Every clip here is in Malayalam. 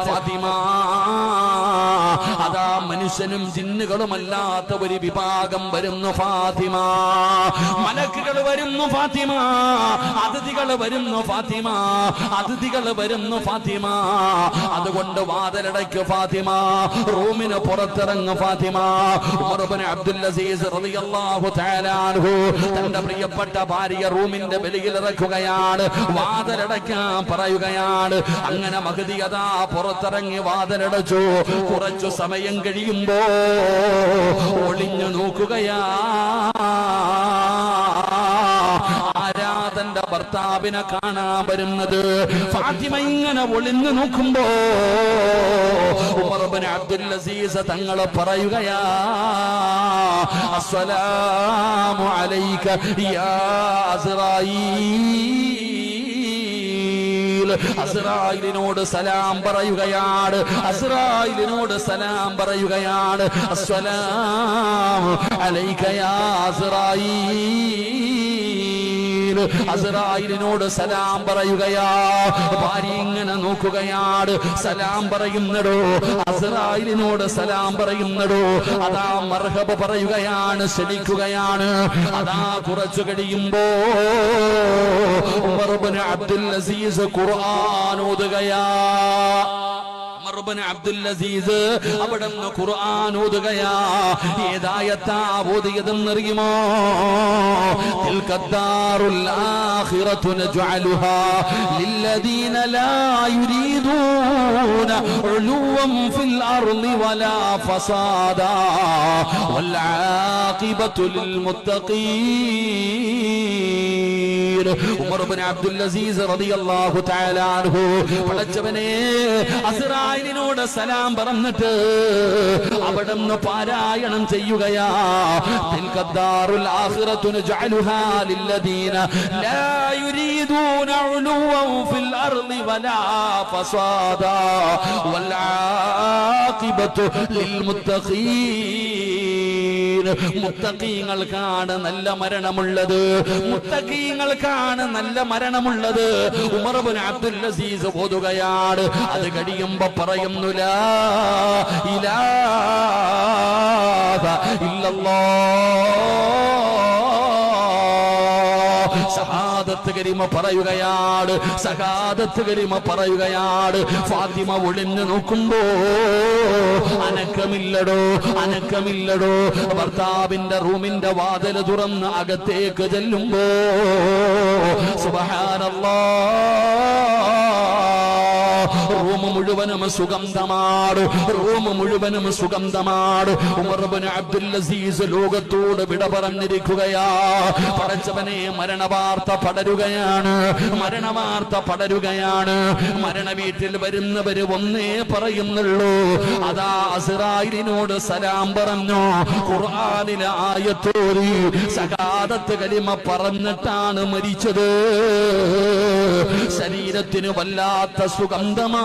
അതാ മനുഷ്യനും ജിന്നുകളുമല്ലാത്ത ഒരു വിഭാഗം വരുന്നു ഫാത്തിമ. മലക്കുകൾ വരുന്നു ഫാത്തിമ. അതിഥികൾ വരുന്നു ഫാത്തിമ. അതിഥികൾ വരുന്നു ഫാത്തിമ. അതുകൊണ്ട് വാതിലടയ്ക്ക് ഫാത്തിമ. റൂമിന് പുറത്തിറങ്ങ് ഫാത്തിമ. ഉമർബിൻ അബ്ദുൽ അസീസ് റളിയല്ലാഹു തആല തന്റെ പ്രിയപ്പെട്ട ഭാര്യ റൂമിന്റെ വെളിയിൽ ഇറക്കുകയാണ്. വാതിലടയ്ക്കാൻ പറയുകയാണ്. അങ്ങനെ മഹദി അതാ പുറത്തിറങ്ങി വാതിലടച്ചു. കുറച്ചു സമയം കഴിയുമ്പോ ഒളിഞ്ഞു നോക്കുകയാ. ആരാധന്റെ ഭർത്താവിനെ കാണാൻ വരുന്നത് ഫാത്തിമ ഇങ്ങനെ ഒളിഞ്ഞു നോക്കുമ്പോ ഉമർബിൻ അബ്ദുൽ അസീസ് തങ്ങളെ പറയുകയാ അസ്സലാമു അലൈക യാ അസ്റായീൽ അസ്രായിലിനോട് സലാം പറയുകയാണ്. അസ്രായിലിനോട് സലാം പറയുകയാണ്. അസ്വലാം അലൈക യാ അസ്രായീൽ അസ്രായിലിനോട് സലാം പറയുകയാ. ഭാര്യ ഇങ്ങനെ നോക്കുകയാണ്. സലാം പറയുന്നടോ. അസറായിലിനോട് സലാം പറയുന്നടോ. അതാ മർഹബ പറയുകയാണ് ക്ഷണിക്കുകയാണ്. അതാ കുറച്ചു കഴിയുമ്പോ ഉമർ ഇബ്നു അബ്ദുൽ അസീസ് ഖുർആൻ ഓതുകയാ. ഉമർബൻ അബ്ദുൽ അസീസ് അവിടെ നിന്ന് ഖുർആൻ ഓതുകയാ. ഏതായത്താ ഓതിയതെന്നറിയുമോ തിൽക്കദ്ദാറുൽ ആഖിറത്തു നജ്അലുഹാ ലില്ലദീന ലാ യുരീദൂന ഉലൂവൻ ഫിൽ അർളി വലാ ഫസാദാ. വൽ ആഖിബത്തു ഉമർ ഇബ്നു അബ്ദുൽ അസീസ് റളിയല്ലാഹു തആല അൻഹു പടച്ചവനെ സലാം പറഞ്ഞിട്ട് അവിടുന്ന് പാരായണം ചെയ്യുകയാ. തിൽക്കദ്ദാറുൽ ആഖിറത്തുന ജഅലുഹാ ലില്ലദീന ലാ യുരീദൂന ഉലുവൻ ഫിൽ അർളി വലാ ഫസാദാ. വൽ ലിൽ മുത്തഖീൻ. മുത്തഖീങ്ങൾക്കാണ് നല്ല മരണമുള്ളത്. മുത്തഖീങ്ങൾക്കാണ് നല്ല മരണമുള്ളത്. ഉമർ ഇബ്നു അബ്ദുൽ അസീസ് ഓതുകയാണ്. അത് കഴിയുമ്പോ പറയുന്നു ലാ ഇലാഹ കരിമ പറയുകയാണ് സഹാദത്ത് കരിമ പറയുകയാണ് ഫാത്തിമ ഒളിഞ്ഞു നോക്കുമ്പോ അനക്കമില്ലടോ അനക്കമില്ലടോ. ഭർത്താവിന്റെ റൂമിന്റെ വാതിൽ തുറന്ന് അകത്തേക്ക് ചെല്ലുമ്പോ സുബഹാനല്ലാ മുഴുവനും സുഗന്ധമാണ് റൂം മുഴുവനും സുഗന്ധമാണ് ഉമർബിന് അബ്ദുൽ അസീസ് ലോകത്തോട് വിട പറഞ്ഞിരിക്കുകയാ. പറച്ചവനെ മരണവാർത്ത പടരുകയാണ്. മരണവാർത്ത പടരുകയാണ്. മരണ വീട്ടിൽ വരുന്നവര് ഒന്നേ പറയുന്നുള്ളൂ. അതാ അസിറായിലിനോട് സലാം പറഞ്ഞു. ഖുർആനിലെ ആയത്തോരി സകാദത്ത് കലിമ പറഞ്ഞിട്ടാണ് മരിച്ചത്. ശരീരത്തിന് വല്ലാത്ത സുഗന്ധമാ.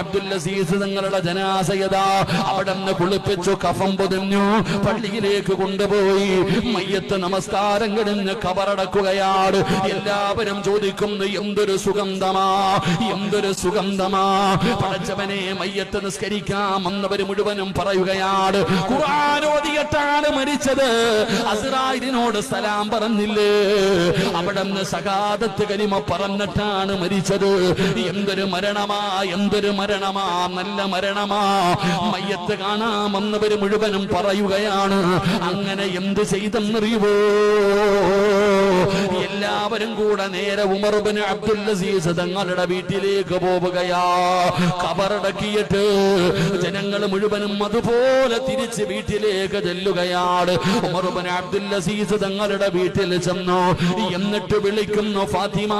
അബ്ദുൽ അസീസ് തങ്ങളുടെ അവിടെ കുളിപ്പിച്ചു കഫം പൊതിഞ്ഞു പള്ളിയിലേക്ക് കൊണ്ടുപോയി. മയ്യത്ത് നമസ്കാരം കിടന്ന് കബറടക്കുകയാണ്. എല്ലാവരും ചോദിക്കുന്നു എന്തൊരു സുഗന്ധമാ? എന്തൊരു സുഗന്ധമാ? പടച്ചവനെ മയ്യത്ത് നിസ്കരിക്കാം എന്നവര് മുഴുവനും പറയുകയാണ്. ഖുർആാനോദിയട്ടാണ് മരിച്ചത്. അസ്രായിലിനോട് സലാം പറഞ്ഞില്ലേ? അവിടെ നിന്ന് സകാദത്ത് കലിമ പറഞ്ഞിട്ടാണ് മരിച്ചത്. എന്തൊരു മരണമാ? എന്തൊരു മരണമാ നല്ല മരണമാ. മയ്യത്ത് കാണാമെന്നവര് മുഴുവനും പറയുകയാണ് അങ്ങനെ എന്ത് ചെയ്തെന്നറിയുവോ? എല്ലാവരും കൂടെ നേരെ ഉമർബിന് അബ്ദുൽ അസീസ് തങ്ങളുടെ വീട്ടിലേക്ക് പോവുകയാ. കബറടക്കിയിട്ട് ജനങ്ങൾ മുഴുവനും അതുപോലെ തിരിച്ച് വീട്ടിലേക്ക് ചെല്ലുകയാണ്. ഉമർബിന് അബ്ദുൽ അസീസ് തങ്ങളുടെ വീട്ടിൽ ചെന്നു. എന്നിട്ട് വിളിക്കുന്നു ഫാത്തിമ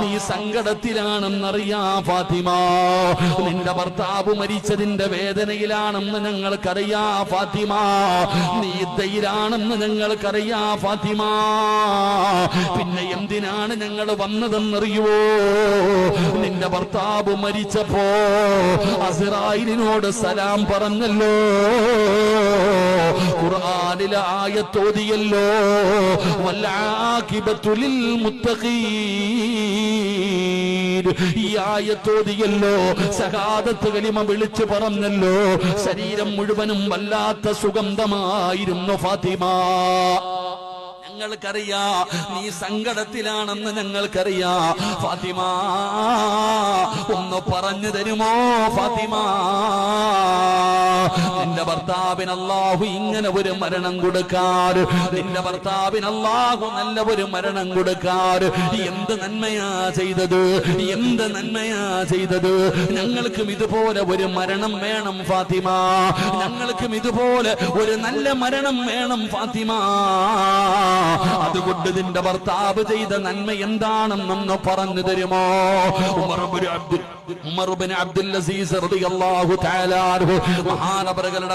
നീ സങ്കടത്തിലാണെന്നറിയാ ഫാത്തിമ. നിന്റെ ഭർത്താവ് മരിച്ചതിന്റെ വേദനയിലാണെന്ന് ഞങ്ങൾക്കറിയാ ഫാത്തിമ. നീ ദയിലാണെന്ന് ഞങ്ങൾക്കറിയാ ഫാത്തിമ. പിന്നെ എന്തിനാണ് ഞങ്ങൾ വന്നതെന്നറിയുവോ? നിന്റെ ഭർത്താവ് മരിച്ചപ്പോ അസിറായിലിനോട് സലാം പറഞ്ഞല്ലോ. ഖുർആനിലെ ആയത്തോതിയല്ലോ. വല്ലാഖിബത്തുലിൽ മുത്തഖീൻ. ഈ ആയത്തോതിയല്ലോ. സഹാദത്ത് കലിമ വിളിച്ചു പറഞ്ഞല്ലോ. ശരീരം മുഴുവനും വല്ലാത്ത സുഗന്ധമായിരുന്നു ഫാത്തിമ. ഞങ്ങൾക്കറിയാ. നീ സങ്കടത്തിലാണെന്ന് ഞങ്ങൾക്കറിയാ. ഫാത്തിമ ഒന്ന് പറഞ്ഞു തരുമോ ഫാത്തിമ? നിന്റെ ഭർത്താവിന് ഇങ്ങനെ ഒരു മരണം കൊടുക്കാറ് നിന്റെ ഭർത്താവിന് നല്ല ഒരു മരണം കൊടുക്കാറ് എന്ത് നന്മയാ ചെയ്തത്? എന്ത് നന്മയാ ചെയ്തത്? ഞങ്ങൾക്കും ഇതുപോലെ ഒരു മരണം വേണം ഫാത്തിമ. ഞങ്ങൾക്കും ഇതുപോലെ ഒരു നല്ല മരണം വേണം ഫാത്തിമ. അതുകൊണ്ട് നിന്റെ ഭർത്താവ് ചെയ്ത നന്മ എന്താണെന്നൊന്ന് പറഞ്ഞു തരുമോ? അൻഹു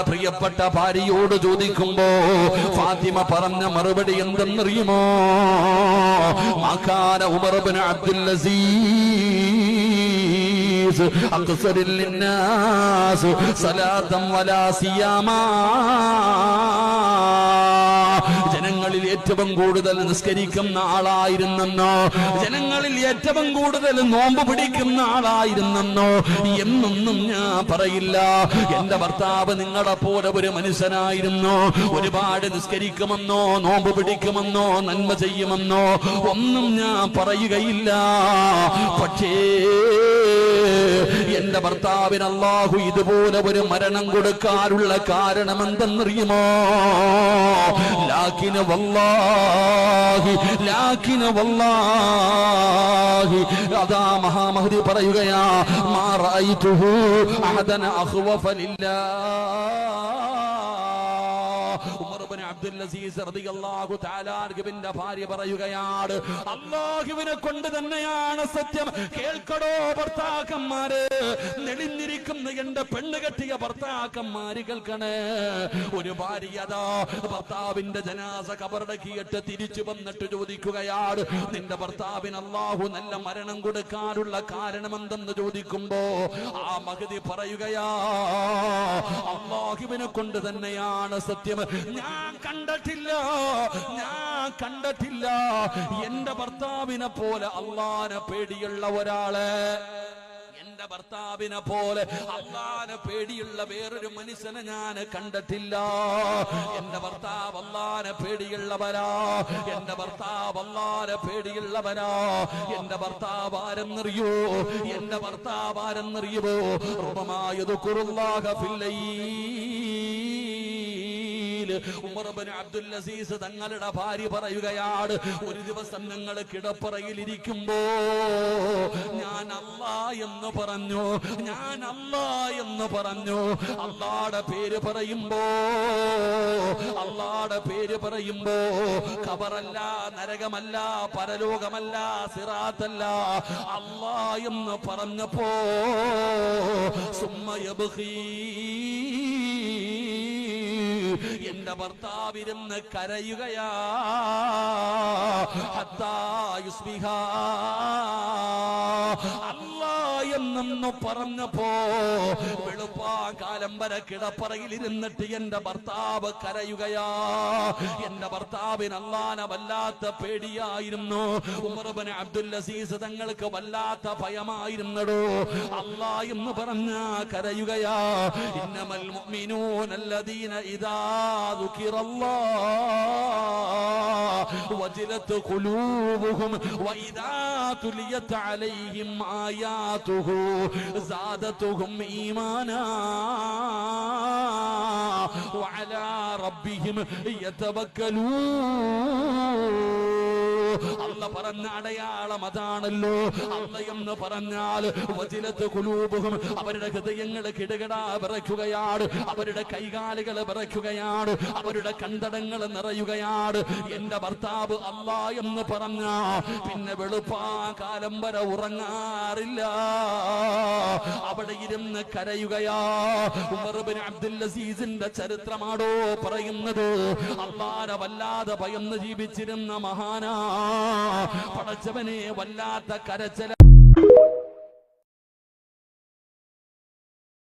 പ്രിയപ്പെട്ട ഭാര്യയോട് ചോദിക്കുമ്പോ ഫാത്തിമ പറഞ്ഞ മറുപടി എന്തെന്നറിയുമോ? മാക്കാന ഉമറുബിന് അബ്ദുൽ അക്സറിൽ ലിന്നാസ് സലാത്തം വലാ സിയാമാ ജനങ്ങളിൽ ഏറ്റവും കൂടുതൽ നിസ്കരിക്കുന്ന ആളായിരുന്നെന്നോ? ജനങ്ങളിൽ ഏറ്റവും കൂടുതൽ നോമ്പ് പിടിക്കുന്ന ആളായിരുന്നെന്നോ? എന്നൊന്നും ഞാൻ പറയില്ല. എന്റെ ഭർത്താവ് നിങ്ങളെ പോലെ ഒരു മനുഷ്യനായിരുന്നു. ഒരുപാട് നിസ്കരിക്കുമെന്നോ നോമ്പ് പിടിക്കുമെന്നോ നന്മ ചെയ്യുമെന്നോ ഒന്നും ഞാൻ പറയുകയില്ല. പക്ഷേ എന്റെ ഭർത്താവിന് അള്ളാഹു ഇതുപോലെ ഒരു മരണം കൊടുക്കാനുള്ള കാരണം എന്തെന്നറിയുമോ വല്ലാഹി വല്ലാഹി. അതാ മഹാമഹതി പറയുകയാ മാറായി അഹദന ഇബ്നു അബ്ദുൽ അസീസ് റളിയല്ലാഹു അൻഹുവിന്റെ ഭാര്യ പറയുകയാണ് അല്ലാഹുവിനെ കൊണ്ട് തന്നെയാണ് സത്യം. കേൾക്കടോ ഭർത്താക്കന്മാര്. നെളിഞ്ഞിരിക്കുന്ന എന്റെ പെണ്ണ് കെട്ടിയ ഭർത്താക്കന്മാര് കേൾക്കണേ. ഒരു ഭാര്യ ഭർത്താവിന്റെ ജനാസ കബറടക്കിയിട്ട് തിരിച്ചു വന്നിട്ട് ചോദിക്കുകയാണ് നിന്റെ ഭർത്താവിന് അള്ളാഹു നല്ല മരണം കൊടുക്കാനുള്ള കാരണം എന്തെന്ന് ചോദിക്കുമ്പോ ആ മഹതി പറയുകയാ അള്ളാഹുവിനെ കൊണ്ട് തന്നെയാണ് സത്യം. ഞാൻ കണ്ടിട്ടില്ല ഞാൻ കണ്ടിട്ടില്ല. എന്റെ ഭർത്താവിനെ പോലെ അള്ളാനെ പേടിയുള്ള ഒരാളെ. എന്റെ ഭർത്താവിനെ പോലെ അള്ളാനെ പേടിയുള്ള വേറൊരു മനുഷ്യനെ ഞാൻ കണ്ടിട്ടില്ല. എന്റെ ഭർത്താവ് അള്ളാനെ പേടിയുള്ളവരാ. എന്റെ ഭർത്താവ് അള്ളാനെ പേടിയുള്ളവരാ. എന്റെ ഭർത്താവ് ആരെന്നറിയോ? എന്റെ ഭർത്താവ് ആരെന്നറിയുമോ റൂപമായത് കുറുല്ലാഹ ഉമർ ബിൻ അബ്ദുൽ അസീസ് തങ്ങളുടെ ഭാര്യ പറയുകയാണ് ഒരു ദിവസം നിങ്ങൾ കിടപ്പറയിൽ ഇരിക്കുമ്പോ ഞാൻ അല്ല എന്ന് പറഞ്ഞു ഞാൻ അല്ല എന്ന് പറഞ്ഞു. അള്ളാടെ പേര് പറയുമ്പോ അള്ളാടെ പേര് പറയുമ്പോ കബറല്ല നരകമല്ല പരലോകമല്ല സിറാത്തല്ല അല്ലാ എന്ന് പറഞ്ഞപ്പോ സുമ്മയബുഹീ എന്റെ ഭർത്താവിരുന്ന് കരയുകയാ. അല്ലാ എന്നൊന്ന് പറഞ്ഞപ്പോ വെളുപ്പാകാലം വരെ കിടപ്പറയിൽ ഇരുന്നിട്ട് എന്റെ ഭർത്താവ് കരയുകയാ. എന്റെ ഭർത്താവിന് അള്ളാന വല്ലാത്ത പേടിയായിരുന്നു. ഉമർബന് അബ്ദുൽ അസീസ് തങ്ങൾക്ക് വല്ലാത്ത ഭയമായിരുന്നടോ. അള്ളാ എന്ന് പറഞ്ഞ കരയുകയാ. ഇന്നമൽ മുഅ്മിനൂനല്ലദീന ഇദാ ദുകിറല്ലാ വജിലത്ത് ഖുലൂബുഹും വഇദാ തുലിയത് അലൈഹിം ആയാതുഹു زادتهم إيمانا. وعلى ربهم يتوكلون. അല്ല പറഞ്ഞ അടയാളം അതാണല്ലോ. അല്ല എന്ന് പറഞ്ഞാൽ വചിലത്ത് കുലൂബും അവരുടെ ഹൃദയങ്ങൾ കിടുകിടാ വിറയ്ക്കുകയാണ്. അവരുടെ കൈകാലുകൾ വിറയ്ക്കുകയാണ്. അവരുടെ കണ്ടടങ്ങൾ നിറയുകയാണ്. എന്റെ ഭർത്താവ് അല്ല എന്ന് പറഞ്ഞ പിന്നെ വെളുപ്പാ കാലം വരെ ഉറങ്ങാറില്ല. അവിടെ ഇരുന്ന് കരയുകയാ. ഉമർ ബിൻ അബ്ദുൽ അസീസിന്റെ ചരിത്രമാണോ പറയുന്നത്? അള്ളാരെ വല്ലാതെ ഭയന്ന് ജീവിച്ചിരുന്ന മഹാനാ. പടച്ചവനെ വല്ലാത്ത കരച്ചല